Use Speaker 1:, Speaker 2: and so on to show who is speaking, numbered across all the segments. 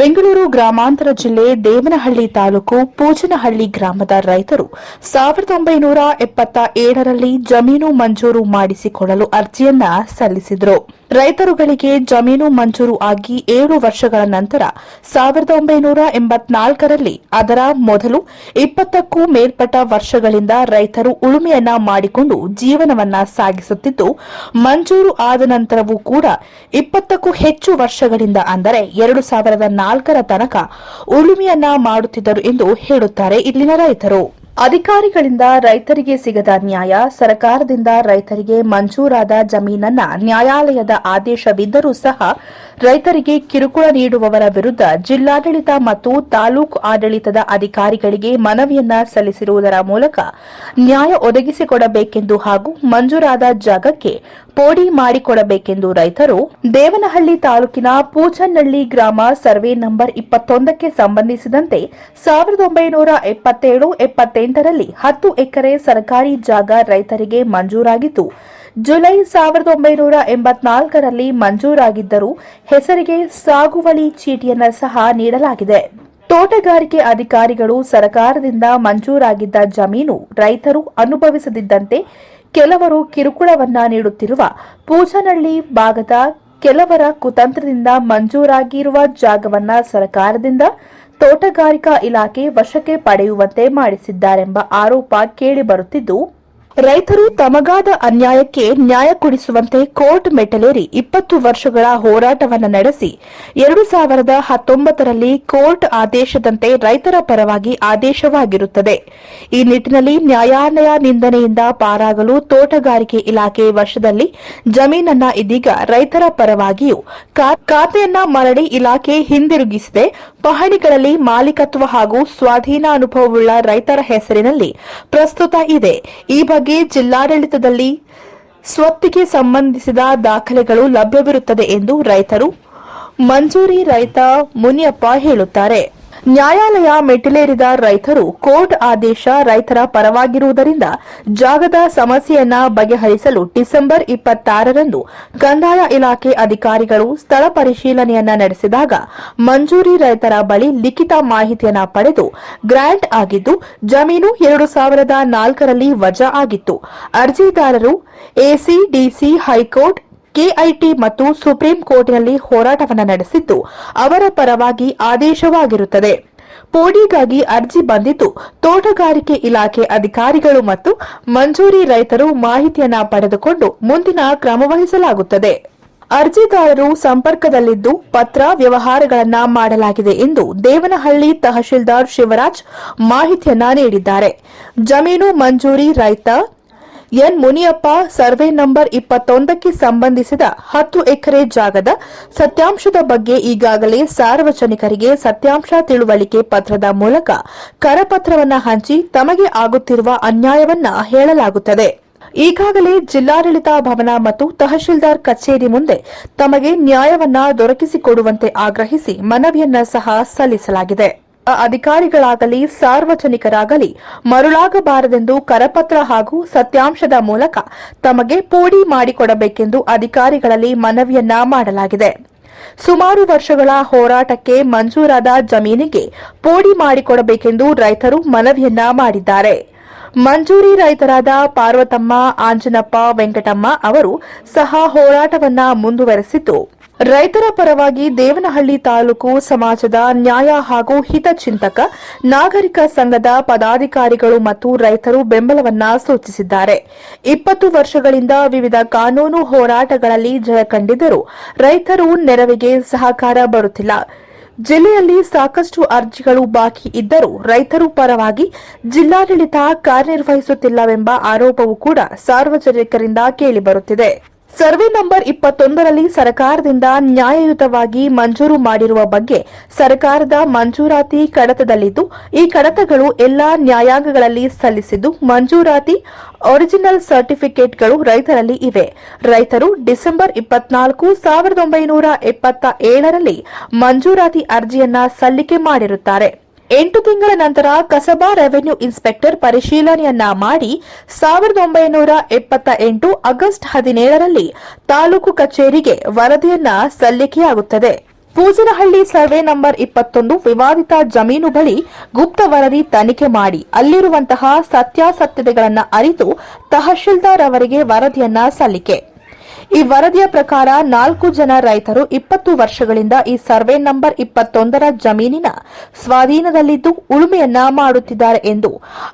Speaker 1: ಬೆಂಗಳೂರು ಗ್ರಾಮಾಂತರ ಜಿಲ್ಲೆ ದೇವನಹಳ್ಳಿ ತಾಲೂಕು ಪೂಜನಹಳ್ಳಿ ಗ್ರಾಮದ ರೈತರು ಸಾವಿರದ ಒಂಬೈನೂರ ಎಪ್ಪತ್ತ ಏಳರಲ್ಲಿ ಜಮೀನು ಮಂಜೂರು ಮಾಡಿಸಿಕೊಳ್ಳಲು ಅರ್ಜಿಯನ್ನ ಸಲ್ಲಿಸಿದರು. ರೈತರುಗಳಿಗೆ ಜಮೀನು ಮಂಜೂರು ಆಗಿ ಏಳು ವರ್ಷಗಳ ನಂತರ ಸಾವಿರದ ಒಂಬೈನೂರ ಎಂಬತ್ನಾಲ್ಕರಲ್ಲಿ ಅದರ ಮೊದಲು ಇಪ್ಪತ್ತಕ್ಕೂ ಮೇಲ್ಪಟ್ಟ ವರ್ಷಗಳಿಂದ ರೈತರು ಉಳುಮೆಯನ್ನ ಮಾಡಿಕೊಂಡು ಜೀವನವನ್ನ ಸಾಗಿಸುತ್ತಿದ್ದು, ಮಂಜೂರು ಆದ ನಂತರವೂ ಕೂಡ ಇಪ್ಪತ್ತಕ್ಕೂ ಹೆಚ್ಚು ವರ್ಷಗಳಿಂದ ಅಂದರೆ ಎರಡು ಸಾವಿರದ ನಾಲ್ಕರ ತನಕ ಉಳುಮೆಯನ್ನ ಮಾಡುತ್ತಿದ್ದರು ಎಂದು ಹೇಳುತ್ತಾರೆ ಇಲ್ಲಿನ ರೈತರು. ಅಧಿಕಾರಿಗಳಿಂದ ರೈತರಿಗೆ ಸಿಗದ ನ್ಯಾಯ, ಸರ್ಕಾರದಿಂದ ರೈತರಿಗೆ ಮಂಜೂರಾದ ಜಮೀನನ್ನ ನ್ಯಾಯಾಲಯದ ಆದೇಶವಿದ್ದರೂ ಸಹ ರೈತರಿಗೆ ಕಿರುಕುಳ ನೀಡುವವರ ವಿರುದ್ಧ ಜಿಲ್ಲಾಡಳಿತ ಮತ್ತು ತಾಲೂಕು ಆಡಳಿತದ ಅಧಿಕಾರಿಗಳಿಗೆ ಮನವಿಯನ್ನ ಸಲ್ಲಿಸಿರುವುದರ ಮೂಲಕ ನ್ಯಾಯ ಒದಗಿಸಿಕೊಡಬೇಕೆಂದು ಹಾಗೂ ಮಂಜೂರಾದ ಜಾಗಕ್ಕೆ ಪೋಡಿ ಮಾಡಿಕೊಡಬೇಕೆಂದು ರೈತರು ದೇವನಹಳ್ಳಿ ತಾಲೂಕಿನ ಪೂಚನಹಳ್ಳಿ ಗ್ರಾಮ ಸರ್ವೆ ನಂಬರ್ ಇಪ್ಪತ್ತೊಂದಕ್ಕೆ ಸಂಬಂಧಿಸಿದಂತೆ ಸಾವಿರದ ಒಂಬೈನೂರ ಎಪ್ಪತ್ತೇಳು, ಎಪ್ಪತ್ತೆಂಟರಲ್ಲಿ ಹತ್ತು ಎಕರೆ ಸರ್ಕಾರಿ ಜಾಗ ರೈತರಿಗೆ ಮಂಜೂರಾಗಿದ್ದು ಜುಲೈ ಸಾವಿರದ ಒಂಬೈನೂರ ಎಂಬತ್ನಾಲ್ಕರಲ್ಲಿ ಮಂಜೂರಾಗಿದ್ದರೂ ಹೆಸರಿಗೆ ಸಾಗುವಳಿ ಚೀಟಿಯನ್ನು ಸಹ ನೀಡಲಾಗಿದೆ. ತೋಟಗಾರಿಕೆ ಅಧಿಕಾರಿಗಳು ಸರ್ಕಾರದಿಂದ ಮಂಜೂರಾಗಿದ್ದ ಜಮೀನು ರೈತರು ಅನುಭವಿಸದಿದ್ದಂತೆ ಕೆಲವರು ಕಿರುಕುಳವನ್ನ ನೀಡುತ್ತಿರುವ ಪೂಜನಹಳ್ಳಿ ಭಾಗದ ಕೆಲವರ ಕುತಂತ್ರದಿಂದ ಮಂಜೂರಾಗಿರುವ ಜಾಗವನ್ನ ಸರ್ಕಾರದಿಂದ ತೋಟಗಾರಿಕಾ ಇಲಾಖೆ ವಶಕ್ಕೆ ಪಡೆಯುವಂತೆ ಮಾಡಿಸಿದ್ದಾರೆಂಬ ಆರೋಪ ಕೇಳಿಬರುತ್ತಿದ್ದು ರೈತರು ತಮಗಾದ ಅನ್ಯಾಯಕ್ಕೆ ನ್ಯಾಯ ಕೊಡಿಸುವಂತೆ ಕೋರ್ಟ್ ಮೆಟ್ಟಲೇರಿ ಇಪ್ಪತ್ತು ವರ್ಷಗಳ ಹೋರಾಟವನ್ನು ನಡೆಸಿ ಎರಡು ಸಾವಿರದ ಹತ್ತೊಂಬತ್ತರಲ್ಲಿ ಕೋರ್ಟ್ ಆದೇಶದಂತೆ ರೈತರ ಪರವಾಗಿ ಆದೇಶವಾಗಿರುತ್ತದೆ. ಈ ನಿಟ್ಟಿನಲ್ಲಿ ನ್ಯಾಯಾಲಯ ನಿಂದನೆಯಿಂದ ಪಾರಾಗಲು ತೋಟಗಾರಿಕೆ ಇಲಾಖೆ ವರ್ಷದಲ್ಲಿ ಜಮೀನನ್ನ ಇದೀಗ ರೈತರ ಪರವಾಗಿಯೂ ಖಾತೆಯನ್ನ ಮರಳಿ ಇಲಾಖೆ ಹಿಂದಿರುಗಿಸಿದೆ. ಪಹಣಿಗಳಲ್ಲಿ ಮಾಲೀಕತ್ವ ಹಾಗೂ ಸ್ವಾಧೀನ ಅನುಭವವುಳ್ಳ ರೈತರ ಹೆಸರಿನಲ್ಲಿ ಪ್ರಸ್ತುತ ಇದೆ. ಈ ಬಗ್ಗೆ ಜಿಲ್ಲಾಡಳಿತದಲ್ಲಿ ಸ್ವತ್ತಿಗೆ ಸಂಬಂಧಿಸಿದ ದಾಖಲೆಗಳು ಲಭ್ಯವಿರುತ್ತದೆ ಎಂದು ರೈತರು, ಮಂಜೂರಿ ರೈತ ಮುನಿಯಪ್ಪ ಹೇಳುತ್ತಾರೆ. ನ್ಯಾಯಾಲಯ ಮೆಟ್ಟಿಲೇರಿದ ರೈತರು ಕೋರ್ಟ್ ಆದೇಶ ರೈತರ ಪರವಾಗಿರುವುದರಿಂದ ಜಾಗದ ಸಮಸ್ಯೆಯನ್ನ ಬಗೆಹರಿಸಲು ಡಿಸೆಂಬರ್ ಇಪ್ಪತ್ತಾರರಂದು ಕಂದಾಯ ಇಲಾಖೆ ಅಧಿಕಾರಿಗಳು ಸ್ಥಳ ಪರಿಶೀಲನೆಯನ್ನ ನಡೆಸಿದಾಗ ಮಂಜೂರಿ ರೈತರ ಬಳಿ ಲಿಖಿತ ಮಾಹಿತಿಯನ್ನ ಪಡೆದು ಗ್ರಾಂಟ್ ಆಗಿದ್ದು, ಜಮೀನು ಎರಡು ಸಾವಿರದ ನಾಲ್ಕರಲ್ಲಿ ವಜಾ ಆಗಿತ್ತು. ಅರ್ಜಿದಾರರು ಎಸಿಡಿಸಿ ಹೈಕೋರ್ಟ್ ಕೆಐಟಿ ಮತ್ತು ಸುಪ್ರೀಂ ಕೋರ್ಟ್ನಲ್ಲಿ ಹೋರಾಟವನ್ನು ನಡೆಸಿದ್ದು, ಅವರ ಪರವಾಗಿ ಆದೇಶವಾಗಿರುತ್ತದೆ. ಪೋಡಿಗಾಗಿ ಅರ್ಜಿ ಬಂದಿದ್ದು, ತೋಟಗಾರಿಕೆ ಇಲಾಖೆ ಅಧಿಕಾರಿಗಳು ಮತ್ತು ಮಂಜೂರಿ ರೈತರು ಮಾಹಿತಿಯನ್ನು ಪಡೆದುಕೊಂಡು ಮುಂದಿನ ಕ್ರಮವಹಿಸಲಾಗುತ್ತದೆ. ಅರ್ಜಿದಾರರು ಸಂಪರ್ಕದಲ್ಲಿದ್ದು, ಪತ್ರ ವ್ಯವಹಾರಗಳನ್ನ ಮಾಡಲಾಗಿದೆ ಎಂದು ದೇವನಹಳ್ಳಿ ತಹಶೀಲ್ದಾರ್ ಶಿವರಾಜ್ ಮಾಹಿತಿಯನ್ನ ನೀಡಿದ್ದಾರೆ. ಜಮೀನು ಮಂಜೂರಿ ರೈತ ಎನ್ ಮುನಿಯಪ್ಪ ಸರ್ವೆ ನಂಬರ್ ಇಪ್ಪತ್ತೊಂದಕ್ಕೆ ಸಂಬಂಧಿಸಿದ ಹತ್ತು ಎಕರೆ ಜಾಗದ ಸತ್ಯಾಂಶದ ಬಗ್ಗೆ ಈಗಾಗಲೇ ಸಾರ್ವಜನಿಕರಿಗೆ ಸತ್ಯಾಂಶ ತಿಳುವಳಿಕೆ ಪತ್ರದ ಮೂಲಕ ಕರಪತ್ರವನ್ನು ಹಂಚಿ ತಮಗೆ ಆಗುತ್ತಿರುವ ಅನ್ಯಾಯವನ್ನ ಹೇಳಲಾಗುತ್ತದೆ. ಈಗಾಗಲೇ ಜಿಲ್ಲಾಡಳಿತ ಭವನ ಮತ್ತು ತಹಶೀಲ್ದಾರ್ ಕಚೇರಿ ಮುಂದೆ ತಮಗೆ ನ್ಯಾಯವನ್ನ ದೊರಕಿಸಿಕೊಡುವಂತೆ ಆಗ್ರಹಿಸಿ ಮನವಿಯನ್ನ ಸಹ ಸಲ್ಲಿಸಲಾಗಿದೆ. ಅಧಿಕಾರಿಗಳಾಗಲಿ, ಸಾರ್ವಜನಿಕರಾಗಲಿ ಮರುಳಾಗಬಾರದೆಂದು ಕರಪತ್ರ ಹಾಗೂ ಸತ್ಯಾಂಶದ ಮೂಲಕ ತಮಗೆ ಪೋಡಿ ಮಾಡಿಕೊಡಬೇಕೆಂದು ಅಧಿಕಾರಿಗಳಲ್ಲಿ ಮನವಿಯನ್ನ ಮಾಡಲಾಗಿದೆ. ಸುಮಾರು ವರ್ಷಗಳ ಹೋರಾಟಕ್ಕೆ ಮಂಜೂರಾದ ಜಮೀನಿಗೆ ಪೋಡಿ ಮಾಡಿಕೊಡಬೇಕೆಂದು ರೈತರು ಮನವಿಯನ್ನ ಮಾಡಿದ್ದಾರೆ. ಮಂಜೂರಿ ರೈತರಾದ ಪಾರ್ವತಮ್ಮ, ಆಂಜನಪ್ಪ, ವೆಂಕಟಮ್ಮ ಅವರು ಸಹ ಹೋರಾಟವನ್ನ ಮುಂದುವರೆಸಿದ್ದು ರೈತರ ಪರವಾಗಿ ದೇವನಹಳ್ಳಿ ತಾಲೂಕು ಸಮಾಜದ ನ್ಯಾಯ ಹಾಗೂ ಹಿತಚಿಂತಕ ನಾಗರಿಕ ಸಂಘದ ಪದಾಧಿಕಾರಿಗಳು ಮತ್ತು ರೈತರು ಬೆಂಬಲವನ್ನ ಸೂಚಿಸಿದ್ದಾರೆ. ಇಪ್ಪತ್ತು ವರ್ಷಗಳಿಂದ ವಿವಿಧ ಕಾನೂನು ಹೋರಾಟಗಳಲ್ಲಿ ಜಯ ಕಂಡಿದ್ದರೂ ರೈತರು ನೆರವಿಗೆ ಸಹಕಾರ ಬರುತ್ತಿಲ್ಲ. ಜಿಲ್ಲೆಯಲ್ಲಿ ಸಾಕಷ್ಟು ಅರ್ಜಿಗಳು ಬಾಕಿ ಇದ್ದರೂ ರೈತರು ಪರವಾಗಿ ಜಿಲ್ಲಾಡಳಿತ ಕಾರ್ಯನಿರ್ವಹಿಸುತ್ತಿಲ್ಲವೆಂಬ ಆರೋಪವೂ ಕೂಡ ಸಾರ್ವಜನಿಕರಿಂದ ಕೇಳಿಬರುತ್ತಿದೆ. ಸರ್ವೆ ನಂಬರ್ ಇಪ್ಪತ್ತೊಂದರಲ್ಲಿ ಸರ್ಕಾರದಿಂದ ನ್ಯಾಯಯುತವಾಗಿ ಮಂಜೂರು ಮಾಡಿರುವ ಬಗ್ಗೆ ಸರ್ಕಾರದ ಮಂಜೂರಾತಿ ಕಡತದಲ್ಲಿದ್ದು, ಈ ಕಡತಗಳು ಎಲ್ಲಾ ನ್ಯಾಯಾಂಗಗಳಲ್ಲಿ ಸಲ್ಲಿಸಿದ್ದು, ಮಂಜೂರಾತಿ ಒರಿಜಿನಲ್ ಸರ್ಟಿಫಿಕೇಟ್ಗಳು ರೈತರಲ್ಲಿ ಇವೆ. ರೈತರು ಡಿಸೆಂಬರ್ ಇಪ್ಪತ್ನಾಲ್ಕು ಸಾವಿರದ ಒಂಬೈನೂರ ಎಪ್ಪತ್ತ ಏಳರಲ್ಲಿ ಮಂಜೂರಾತಿ ಅರ್ಜಿಯನ್ನ ಸಲ್ಲಿಕೆ ಮಾಡಿರುತ್ತಾರೆ. ಎಂಟು ತಿಂಗಳ ನಂತರ ಕಸಬಾ ರೆವೆನ್ಯೂ ಇನ್ಸ್ಪೆಕ್ಟರ್ ಪರಿಶೀಲನೆಯನ್ನ ಮಾಡಿ ಸಾವಿರದ ಒಂಬೈನೂರ ಎಪ್ಪತ್ತ ಎಂಟು ಆಗಸ್ಟ್ ಹದಿನೇಳರಲ್ಲಿ ತಾಲೂಕು ಕಚೇರಿಗೆ ವರದಿಯನ್ನ ಸಲ್ಲಿಕೆಯಾಗುತ್ತದೆ. ಪೂಜನಹಳ್ಳಿ ಸರ್ವೆ ನಂಬರ್ ಇಪ್ಪತ್ತೊಂದು ವಿವಾದಿತ ಜಮೀನು ಬಳಿ ಗುಪ್ತ ವರದಿ ತನಿಖೆ ಮಾಡಿ ಅಲ್ಲಿರುವಂತಹ ಸತ್ಯಾಸತ್ಯತೆಗಳನ್ನು ಅರಿತು ತಹಶೀಲ್ದಾರ್ ಅವರಿಗೆ ವರದಿಯನ್ನ ಸಲ್ಲಿಕೆ. ಈ ವರದಿಯ ಪ್ರಕಾರ ನಾಲ್ಕು ಜನ ರೈತರು ಇಪ್ಪತ್ತು ವರ್ಷಗಳಿಂದ ಈ ಸರ್ವೆ ನಂಬರ್ ಇಪ್ಪತ್ತೊಂದರ ಜಮೀನಿನ ಸ್ವಾಧೀನದಲ್ಲಿದ್ದು ಉಳುಮೆಯನ್ನ ಮಾಡುತ್ತಿದ್ದಾರೆ ಎಂದು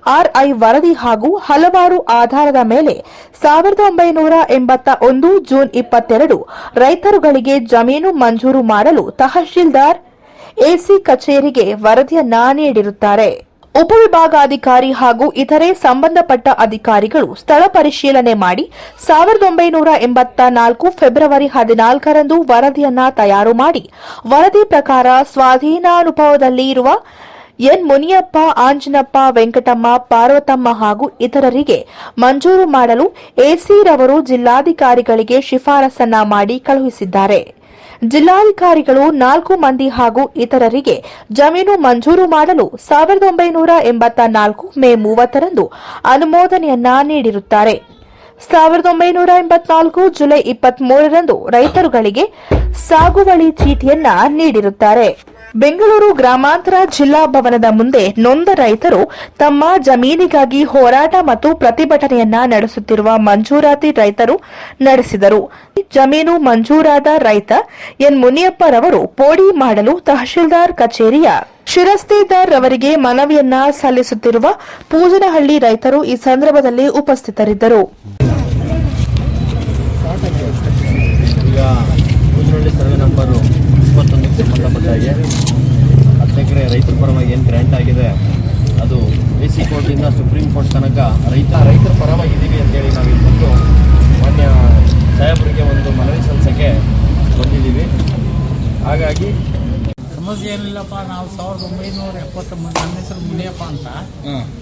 Speaker 1: ಆರ್ಐ ವರದಿ ಹಾಗೂ ಹಲವಾರು ಆಧಾರದ ಮೇಲೆ ಸಾವಿರದ ಒಂಬೈನೂರ ಎಂಬತ್ತ ಒಂದು ಜೂನ್ ಇಪ್ಪತ್ತೆರಡು ರೈತರುಗಳಿಗೆ ಜಮೀನು ಮಂಜೂರು ಮಾಡಲು ತಹಶೀಲ್ದಾರ್ ಎಸಿ ಕಚೇರಿಗೆ ವರದಿಯನ್ನ ನೀಡಿರುತ್ತಾರೆ. ಉಪವಿಭಾಗಾಧಿಕಾರಿ ಹಾಗೂ ಇತರೆ ಸಂಬಂಧಪಟ್ಟ ಅಧಿಕಾರಿಗಳು ಸ್ಥಳ ಪರಿಶೀಲನೆ ಮಾಡಿ ಸಾವಿರದ ಒಂಬೈನೂರ ಎಂಬತ್ತ ನಾಲ್ಕು ಫೆಬ್ರವರಿ ಹದಿನಾಲ್ಕರಂದು ವರದಿಯನ್ನ ತಯಾರು ಮಾಡಿ ವರದಿ ಪ್ರಕಾರ ಸ್ವಾಧೀನಾನುಭವದಲ್ಲಿ ಇರುವ ಎನ್ ಮುನಿಯಪ್ಪ, ಆಂಜನಪ್ಪ, ವೆಂಕಟಮ್ಮ, ಪಾರ್ವತಮ್ಮ ಹಾಗೂ ಇತರರಿಗೆ ಮಂಜೂರು ಮಾಡಲು ಎಸಿರವರು ಜಿಲ್ಲಾಧಿಕಾರಿಗಳಿಗೆ ಶಿಫಾರಸನ್ನ ಮಾಡಿ ಕಳುಹಿಸಿದ್ದಾರೆ. ಜಿಲ್ಲಾಧಿಕಾರಿಗಳು ನಾಲ್ಕು ಮಂದಿ ಹಾಗೂ ಇತರರಿಗೆ ಜಮೀನು ಮಂಜೂರು ಮಾಡಲು ಸಾವಿರದ ಒಂಬೈನೂರ ಎಂಬತ್ತ ನಾಲ್ಕು ಮೇ ಮೂವತ್ತರಂದು ಅನುಮೋದನೆಯನ್ನ ನೀಡಿರುತ್ತಾರೆ. ಸಾವಿರದ ಒಂಬೈನೂರ ಎಂಬತ್ನಾಲ್ಕು ಜುಲೈ ಇಪ್ಪತ್ಮೂರರಂದು ರೈತರುಗಳಿಗೆ ಸಾಗುವಳಿ ಚೀಟಿಯನ್ನ ನೀಡಿರುತ್ತಾರೆ. ಬೆಂಗಳೂರು ಗ್ರಾಮಾಂತರ ಜಿಲ್ಲಾ ಭವನದ ಮುಂದೆ ನೊಂದ ರೈತರು ತಮ್ಮ ಜಮೀನಿಗಾಗಿ ಹೋರಾಟ ಮತ್ತು ಪ್ರತಿಭಟನೆಯನ್ನ ನಡೆಸುತ್ತಿರುವ ಮಂಜೂರಾತಿ ರೈತರು ನಡೆಸಿದರು. ಜಮೀನು ಮಂಜೂರಾದ ರೈತ ಎನ್ ಮುನಿಯಪ್ಪರವರು ಪೋಡಿ ಮಾಡಲು ತಹಶೀಲ್ದಾರ್ ಕಚೇರಿಯ ಶಿರಸ್ತಿದಾರ್ ರವರಿಗೆ ಮನವಿಯನ್ನ ಸಲ್ಲಿಸುತ್ತಿರುವ ಪೂಜನಹಳ್ಳಿ ರೈತರು ಈ ಸಂದರ್ಭದಲ್ಲಿ ಉಪಸ್ಥಿತರಿದ್ದರು.
Speaker 2: ಇಪ್ಪತ್ತೊಂದಕ್ಕೆ ಸಂಬಂಧಪಟ್ಟ ಹಾಗೆ ಹತ್ತು ಎಕರೆ ರೈತರ ಪರವಾಗಿ ಏನು ಗ್ರ್ಯಾಂಟ್ ಆಗಿದೆ ಅದು ಎ ಸಿ ಕೋರ್ಟಿಂದ ಸುಪ್ರೀಂ ಕೋರ್ಟ್ ತನಕ ರೈತ ರೈತರ ಪರವಾಗಿದ್ದೀವಿ ಅಂತೇಳಿ ನಾವು ಇಲ್ಲಿ ಬಂದು ಮಾನ್ಯ ಸಾಹೇಬರಿಗೆ ಒಂದು ಮನವಿ ಸಲ್ಲಿಸೋಕ್ಕೆ ಬಂದಿದ್ದೀವಿ. ಹಾಗಾಗಿ
Speaker 3: ಸಮಸ್ಯೆ ಏನಿಲ್ಲಪ್ಪ ನಾವು ಸಾವಿರದ ಒಂಬೈನೂರ ಎಪ್ಪತ್ತೊಂಬತ್ತು ನನ್ನ ಹೆಸರು ಮುನಿಯಪ್ಪ ಅಂತ.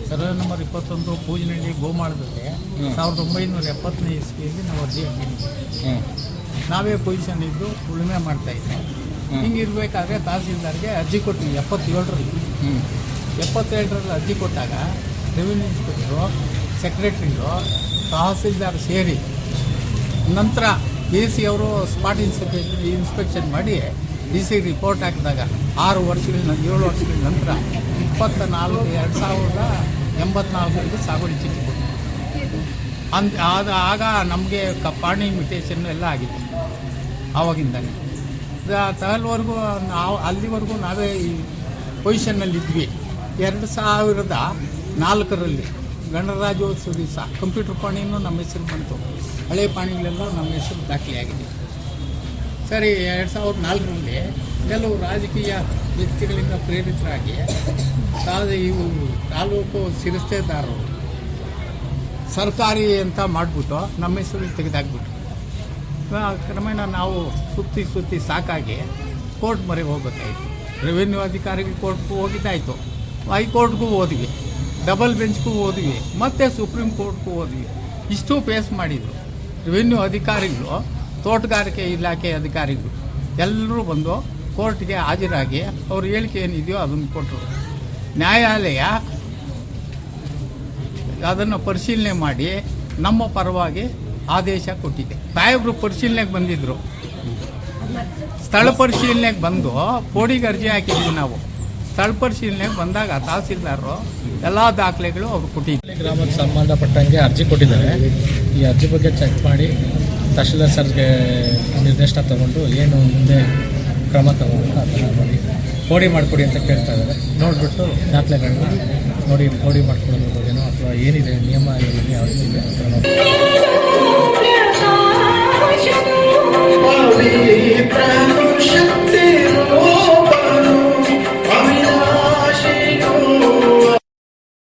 Speaker 3: ಸರ್ವೆ ನಂಬರ್ ಇಪ್ಪತ್ತೊಂದು ಪೂಜನಹಳ್ಳಿ ಗೋಮಾಳದಲ್ಲಿ ಸಾವಿರದ ಒಂಬೈನೂರ ಎಪ್ಪತ್ತನೇ ಇಸ್ವಿಯಲ್ಲಿ ನಾವು ಅರ್ಜಿ ಹಾಕಿದ್ವಿ ನಾವೇ ಪೊಸಿಷನ್ ಇದ್ದು ಉಳುಮೆ ಮಾಡ್ತಾ ಇದ್ದೆ ಹಿಂಗಿರ್ಬೇಕಾದ್ರೆ ತಹಸೀಲ್ದಾರ್ಗೆ ಅರ್ಜಿ ಕೊಟ್ಟು ಎಪ್ಪತ್ತೇಳರಲ್ಲಿ. ಎಪ್ಪತ್ತೇಳರಲ್ಲಿ ಅರ್ಜಿ ಕೊಟ್ಟಾಗ ರೆವಿನ್ಯೂ ಇನ್ಸ್ಪೆಕ್ಟ್ರು ಸೆಕ್ರೆಟ್ರಿಗಳು ತಹಸೀಲ್ದಾರ್ ಸೇರಿ ನಂತರ ಡಿ ಸಿ ಅವರು ಸ್ಪಾಟ್ ಇನ್ಸ್ಪೆಕ್ಷನ್ ಇನ್ಸ್ಪೆಕ್ಷನ್ ಮಾಡಿ ಡಿ ಸಿ ರಿಪೋರ್ಟ್ ಹಾಕಿದಾಗ ಆರು ವರ್ಷಗಳ ಏಳು ವರ್ಷಗಳ ನಂತರ ಇಪ್ಪತ್ತ ನಾಲ್ಕು ಎರಡು ಸಾವಿರದ ಎಂಬತ್ನಾಲ್ಕರಲ್ಲಿ ಸಾಗುವಳಿ ಚೀಟಿ ಕೊಟ್ಟು ಅಂದ ಆದ ಆಗ ನಮಗೆ ಕಪ್ಪಾಣಿ ಮಿಟೇಷನ್ ಎಲ್ಲ ಆಗಿತ್ತು ಆವಾಗಿಂದಲೇ ತಹಲ್ವರೆಗೂ ನಾವು ಅಲ್ಲಿವರೆಗೂ ನಾವೇ ಈ ಪೊಸಿಷನ್ನಲ್ಲಿ ಇದ್ವಿ ಎರಡು ಸಾವಿರದ ನಾಲ್ಕರಲ್ಲಿ ಗಣರಾಜ್ಯೋತ್ಸವ ದಿವಸ ಕಂಪ್ಯೂಟರ್ ಪಾಣಿನೂ ನಮ್ಮ ಹೆಸರು ಬಂತು. ಹಳೆ ಪಾಣಿಗಳೆಲ್ಲ ನಮ್ಮ ಹೆಸರು ದಾಖಲೆಯಾಗಿದೆ. ಸರಿ, ಎರಡು ಸಾವಿರದ ನಾಲ್ಕರಲ್ಲಿ ಕೆಲವು ರಾಜಕೀಯ ವ್ಯಕ್ತಿಗಳಿಂದ ಪ್ರೇರಿತರಾಗಿ ತಾವು ಇವು ತಾಲೂಕು ಶಿರಸ್ತೇದಾರರು ಸರ್ಕಾರಿ ಅಂತ ಮಾಡಿಬಿಟ್ಟು ನಮ್ಮ ಹೆಸರು ತೆಗೆದಾಕ್ಬಿಟ್ರು. ಕ್ರಮೇಣ ನಾವು ಸುತ್ತಿ ಸುತ್ತಿ ಸಾಕಾಗಿ ಕೋರ್ಟ್ ಮೊರೆ ಹೋಗ್ಬೇಕಾಯಿತು. ರೆವೆನ್ಯೂ ಅಧಿಕಾರಿಗೆ ಕೋರ್ಟ್ಗೂ ಹೋಗಿದ್ದಾಯಿತು. ಹೈಕೋರ್ಟ್ಗೂ ಹೋದ್ವಿ. ಡಬಲ್ ಬೆಂಚ್ಗೂ ಹೋದ್ವಿ. ಮತ್ತೆ ಸುಪ್ರೀಂ ಕೋರ್ಟ್ಗೂ ಹೋದ್ವಿ. ಇಷ್ಟು ಫೇಸ್ ಮಾಡಿದರು. ರೆವಿನ್ಯೂ ಅಧಿಕಾರಿಗಳು, ತೋಟಗಾರಿಕೆ ಇಲಾಖೆ ಅಧಿಕಾರಿಗಳು ಎಲ್ಲರೂ ಬಂದು ಕೋರ್ಟ್ಗೆ ಹಾಜರಾಗಿ ಅವ್ರ ಹೇಳಿಕೆ ಏನಿದೆಯೋ ಅದನ್ನು ಕೊಟ್ಟರು ನ್ಯಾಯಾಲಯ ಅದನ್ನು ಪರಿಶೀಲನೆ ಮಾಡಿ ನಮ್ಮ ಪರವಾಗಿ ಆದೇಶ ಕೊಟ್ಟಿದೆ ಸಾಹೇಬರು ಪರಿಶೀಲನೆಗೆ ಬಂದಿದ್ದರು ಸ್ಥಳ ಪರಿಶೀಲನೆಗೆ ಬಂದು ಪೋಡಿಗೆ ಅರ್ಜಿ ಹಾಕಿದ್ವಿ ನಾವು. ಸ್ಥಳ ಪರಿಶೀಲನೆಗೆ ಬಂದಾಗ ತಹಸೀಲ್ದಾರರು ಎಲ್ಲ ದಾಖಲೆಗಳು ಅವ್ರು
Speaker 4: ಕೊಟ್ಟಿದ್ದಾರೆ ಗ್ರಾಮಕ್ಕೆ ಸಂಬಂಧಪಟ್ಟಂಗೆ ಅರ್ಜಿ ಕೊಟ್ಟಿದ್ದಾರೆ. ಈ ಅರ್ಜಿ ಬಗ್ಗೆ ಚೆಕ್ ಮಾಡಿ ತಹಶೀಲ್ದಾರ್ ಸರ್ಗೆ ನಿರ್ದೇಶನ ತಗೊಂಡು ಏನು ಮುಂದೆ ಕ್ರಮ ತಗೊಂಡು ಅದನ್ನು ನೋಡಿ, ಕೋಡಿ ಮಾಡಿಕೊಡಿ ಅಂತ ಕೇಳ್ತಾ ಇದ್ದಾರೆ. ನೋಡಿಬಿಟ್ಟು ದಾಖಲೆಗಳನ್ನ ನೋಡಿ, ಕೋಡಿ ಮಾಡಿಕೊಡೋದ್ರ ಬಗ್ಗೆನೋ ಅಥವಾ ಏನಿದೆ, ನಿಯಮ ಏನಿದೆ, ಯಾವ ರೀತಿ ಇದೆ ಅಂತ ನೋಡಿ Pode ir pra não te ter roupa.